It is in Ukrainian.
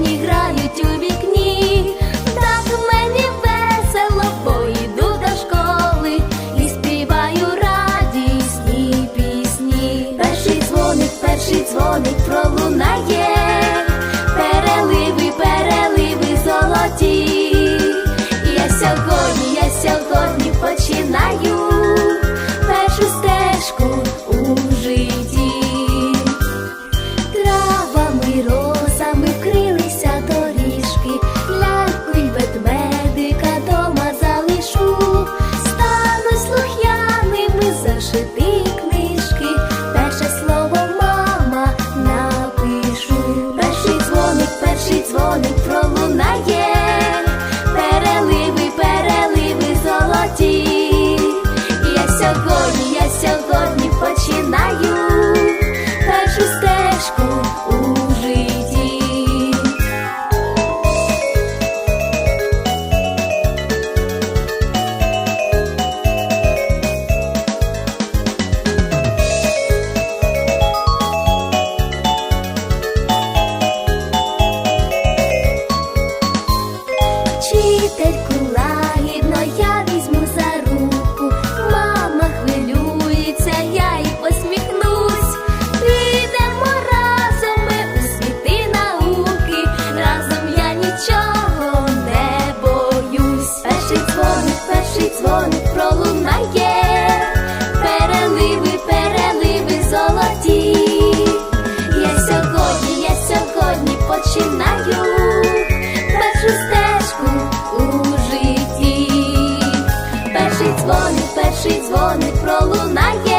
пісні грають у вікні, так мені весело, бо йду до школи і співаю радісні пісні. Перший дзвоник, перший дзвоник пролунає, переливи, переливи золоті. Я сьогодні, я сьогодні починаю першу стежку у житті. перший дзвоник, перший дзвоник пролунає.